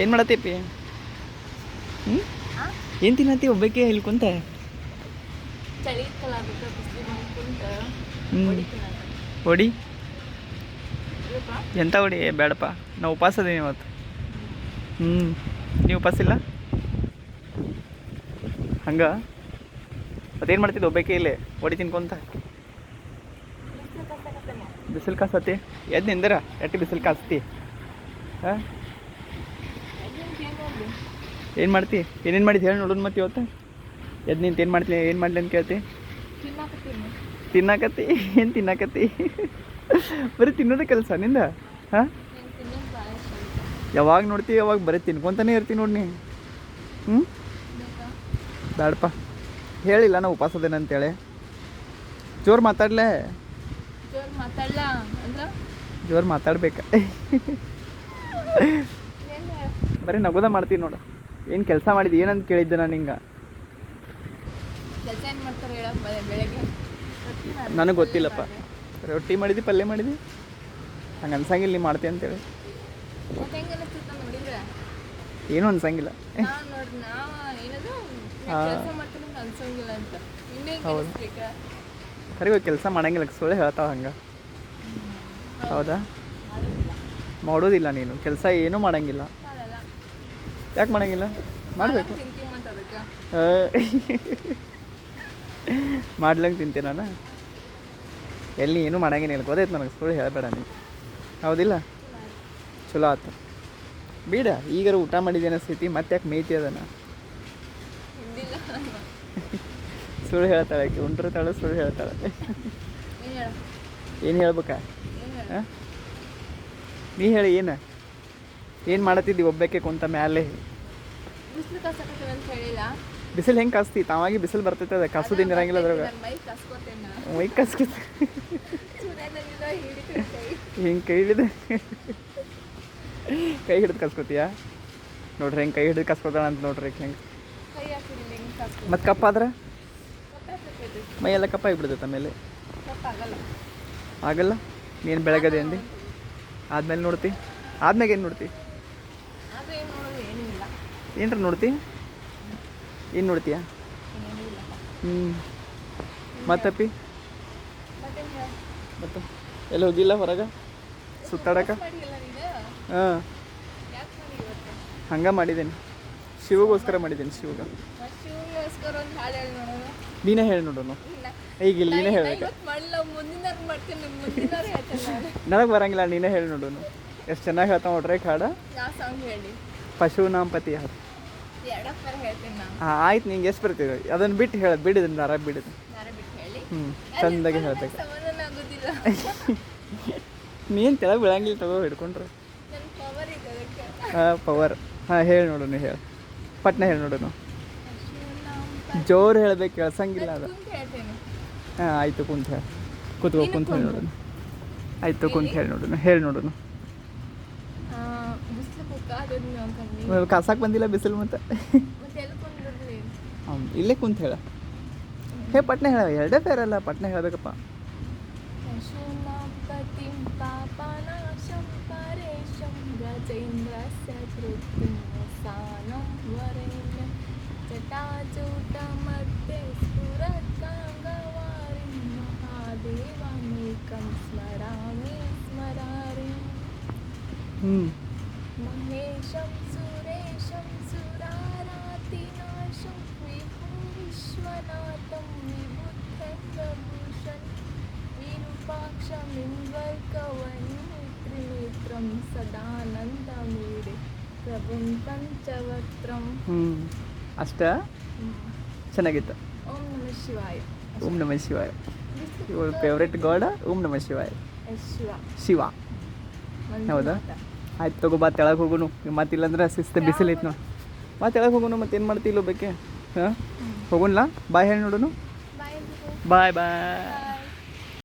ಏನು ಮಾಡತ್ತೀಪಿ ಹ್ಞೂ? ಏನು ತಿನ್ನತ್ತಿ ಒಬ್ಬಕ್ಕೆ ಇಲ್ಲಿ ಕುಂತ ಹೊಡಿ ಎಂತ ಹೊಡಿ ಬೇಡಪ್ಪ. ನಾವು ಉಪವಾಸ ಅದೀನಿ ಇವತ್ತು. ಹ್ಞೂ ನೀವು ಉಪವಾಸ ಇಲ್ಲ? ಹಂಗೆ? ಮತ್ತೇನು ಮಾಡ್ತಿದ್ದೆ ಒಬ್ಬಕ್ಕೆ ಇಲ್ಲಿ? ಹೊಡಿ ತಿನ್ಕೊಂತ? ಬಿಸಿಲು ಕಾಸತ್ತಿ ಬಿಸಿಲು ಕಾಸತಿ ಎದ್ದು ನಿಂದಿರ? ಎಟ್ಟು ಬಿಸಿಲು ಕಾಸ್ತಿ? ಹಾಂ? ಏನು ಮಾಡ್ತಿ? ಏನೇನು ಮಾಡಿದ್ ಹೇಳಿ ನೋಡೋಣ ಮತ್ತೆ ಇವತ್ತು. ಎದ್ದು ನಿಂತು ಏನು ಮಾಡ್ತೀನಿ ಏನು ಮಾಡ್ಲಿ ಅಂತ ಕೇಳ್ತಿ. ತಿನ್ನಾಕತ್ತಿ. ಏನು ತಿನ್ನಾಕತ್ತಿ? ಬರೀ ತಿನ್ನೋದೇ ಕೆಲಸ ನಿಂದ? ಹಾಂ? ಯಾವಾಗ ನೋಡ್ತಿ, ಯಾವಾಗ ಬರೀ ತಿನ್ಕೊಂತಾನೆ ಇರ್ತೀನಿ ನೋಡಿ ನೀ. ಹ್ಞೂ ಬೇಡಪ್ಪ ಹೇಳಿಲ್ಲ ನಾ ಉಪವಾಸ ಅಂತೇಳಿ. ಜೋರು ಮಾತಾಡ್ಲೆ? ಜೋರ್ ಮಾತಾಡ್ಬೇಕ. ಬರೀ ನಗೋದ ಮಾಡ್ತೀನಿ ನೋಡು. ಏನು ಕೆಲಸ ಮಾಡಿದ್ದು? ಏನಂತ ಕೇಳಿದ್ದೆ ನಾನು ಹಿಂಗೆ ಕೆಲಸ ಏನು ಮಾಡ್ತಾರೆ ಹೇಳ ಬೆಳಗ್ಗೆ? ನನಗೆ ಗೊತ್ತಿಲ್ಲಪ್ಪ. ರೊಟ್ಟಿ ಮಾಡಿದಿ ಪಲ್ಯ ಮಾಡಿದಿ ಹಂಗೆ ಅನ್ಸಂಗಿಲ್ಲ ನೀ ಮಾಡ್ತೀಯ ಅಂತೇಳಿ. ಏನು ಅನ್ಸಂಗಿಲ್ಲ. ಹೌದು. ಸರಿ ಕರಿಗೋ ಕೆಲಸ ಮಾಡಂಗಿಲ್ಲ ಸುಳ್ಳೆ ಹೇಳ್ತಾವ ಹಂಗೆ. ಹೌದಾ? ಮಾಡೋದಿಲ್ಲ ನೀನು ಕೆಲಸ ಏನೂ ಮಾಡಂಗಿಲ್ಲ. ಯಾಕೆ ಮಾಡಂಗಿಲ್ಲ? ಮಾಡಬೇಕು. ಮಾಡ್ಲಂಗೆ ತಿಂತೀನಿ ನಾನು? ಎಲ್ಲಿ ಏನೂ ಮಾಡಂಗೇನಿಲ್ಲ ಗೊತ್ತಾಯ್ತು ನನಗೆ? ಸುಳ್ಳು ಹೇಳಬೇಡ ನೀನು. ಹೌದಿಲ್ಲ? ಚಲೋ ಆಯ್ತು ಬೀಡ ಈಗ ಊಟ ಮಾಡಿದ್ದೇನೆ ಸ್ಥಿತಿ ಮತ್ತೆ ಯಾಕೆ ಮೇಯ್ತಿ ಅದನ್ನು? ಸುಳ್ಳು ಹೇಳ್ತಾಳೆ ಆಕೆ ಉಂಟಿರ್ತಾಳೆ ಸುಳ್ಳು ಹೇಳ್ತಾಳೆ. ಏನ್ ಹೇಳ. ಏನು ಹೇಳ್ಬೇಕಾ? ನೀ ಹೇಳಿ ಏನು? ಏನು ಮಾಡತ್ತಿದ್ದಿ ಒಬ್ಬಕ್ಕೆ ಕುಂತ ಮ್ಯಾಲೆ? ಬಿಸಿಲು ಹೆಂಗ್ ಕಾಸ್ತಿ? ತಾವಾಗಿ ಬಿಸಿಲು ಬರ್ತೈತೆ ಅದ ಕಾಸೋದೇನು ಇರಂಗಿಲ್ಲ ಅದ್ರಾಗ. ಮೈ ಕಸ್ಕಿ ಹಿಂಗೆ ಕೈ ಹಿಡಿದು ಕೈ ಹಿಡಿದು ಕಸ್ಕೊತೀಯಾ? ನೋಡ್ರಿ ಹೆಂಗೆ ಕೈ ಹಿಡಿದು ಕಸ್ಕೊತಾಳ ಅಂತ ನೋಡ್ರಿ ಹೆಂಗೆ. ಮತ್ತು ಕಪ್ಪಾದ್ರೆ ಕಪ್ಪಾಗ್ತೈತಿ ಮೈ ಎಲ್ಲ ಕಪ್ಪ ಆಗಿಬಿಡ್ತೈತೆ ಆಮೇಲೆ ಆಗಲ್ಲ. ನೀನು ಬೆಳಗದೆ ಅಂದಿ? ಆದ್ಮೇಲೆ ನೋಡ್ತಿ. ಆದ್ಮೇಲೆ ಏನು ನೋಡ್ತಿ ಆದ್ರೆ ಏನು ನೋಡೋದು ಏನೂ ಇಲ್ಲ ಏನ್ರ ನೋಡ್ತಿ? ಏನು ನೋಡ್ತೀಯಾ? ಹ್ಞೂ ಮತ್ತಪ್ಪಿ? ಮತ್ತು? ಎಲ್ಲಿ ಹೋಗಿಲ್ಲ ಹೊರಗೆ? ಸುತ್ತಾಡಕ? ಹಾಂ. ಹಂಗೆ ಮಾಡಿದ್ದೇನೆ ಶಿವಗೋಸ್ಕರ ಮಾಡಿದ್ದೇನೆ ಶಿವಗ. ನೀನೇ ಹೇಳಿ ನೋಡೋಣ. ಈಗ ಇಲ್ಲಿ ನೀನೇ ಹೇಳ್ಬೇಕು. ನನಗೆ ಬರಂಗಿಲ್ಲ ನೀನೇ ಹೇಳಿ ನೋಡೋಣ. ಎಷ್ಟು ಚೆನ್ನಾಗಿ ಹೇಳ್ತಾ ನೋಡ್ರಿ ಕಾಡ? ಪಶು ನಾಂಪತಿ ನಾನು ಹಾಂ ಆಯ್ತು ನಿಂಗೆ ಎಷ್ಟು ಬರ್ತೀವಿ ಅದನ್ನು ಬಿಟ್ಟು ಹೇಳ ಬಿಡಿದ ನರ ಬಿಡಿದ. ಹ್ಞೂ ಚಂದಾಗಿ ಹೇಳ್ಬೇಕು. ನೀನು ಕೆಳಗೆ ಬೀಳಂಗಿಲ್ಲ ತಗೋ ಹಿಡ್ಕೊಂಡ್ರೆ. ಹಾಂ ಪವರ್ ಹಾಂ ಹೇಳಿ ನೀ ಹೇಳಿ. ಪಟ್ನ ಹೇಳಿ ನೋಡೋಣ ಜೋರು ಹೇಳ್ಬೇಕು ಕೇಳ್ಸಂಗಿಲ್ಲ ಅದು. ಹಾಂ ಆಯಿತು ಕುಂತ ಹೇಳಿ. ಕೂತ್ಕೋ ಕುಂತ ಹೇಳಿ ನೋಡೋಣ ಆಯಿತು ಕುಂತ ಹೇಳಿ. ನೋಡೋಣ ಹೇಳಿ ನೋಡೋಣ ಕಾಸಾಕ್ ಬಂದಿಲ್ಲ ಬಿಸಿಲು ಮತ್ತೆ ಇಲ್ಲೇ ಕುಂತ ಹೇಳ ಹೇ ಪಟ್ನೆ ಹೇಳ ಎರಡೇ ಅಲ್ಲ ಪಟ್ನೆ ಹೇಳಬೇಕಪ್ಪ ಹ್ಞೂ विरूपाक्षमिन्वर्कवन्त्रिनेत्रं सदानन्दमीडे प्रभुं पञ्चवक्त्रं ಹ್ಞೂ ಅಷ್ಟ ಚೆನ್ನಾಗಿತ್ತು ॐ नमः शिवाय ಓಂ ನಮ ಶಿವಾಯ ಇವಳ ಫೇವ್ರೆಟ್ ಗಾಡ್ ಓಂ ನಮ ಶಿವಾಯ ಶಿವ ಶಿವ ಹೌದಾ? ಆಯ್ತು ತಗೋ ಬಾ ತೆಳಗೆ ಹೋಗುನು ಮತ್ತಿಲ್ಲಂದ್ರೆ ಶಿಸ್ತು ಬಿಸಿಲೈತೆ ನೋಡಿ ಬಾ ತೆಳಗೆ ಹೋಗುನು ಮತ್ತೆ ಏನು ಮಾಡ್ತಿಲ್ಲ ಬೇಕೆ ಹಾಂ ಹೋಗುನ್ಲಾ ಬಾಯ್ ಹೇಳಿ ನೋಡುನು ಬಾಯ್ ಬಾಯ್ ಬಾಯ್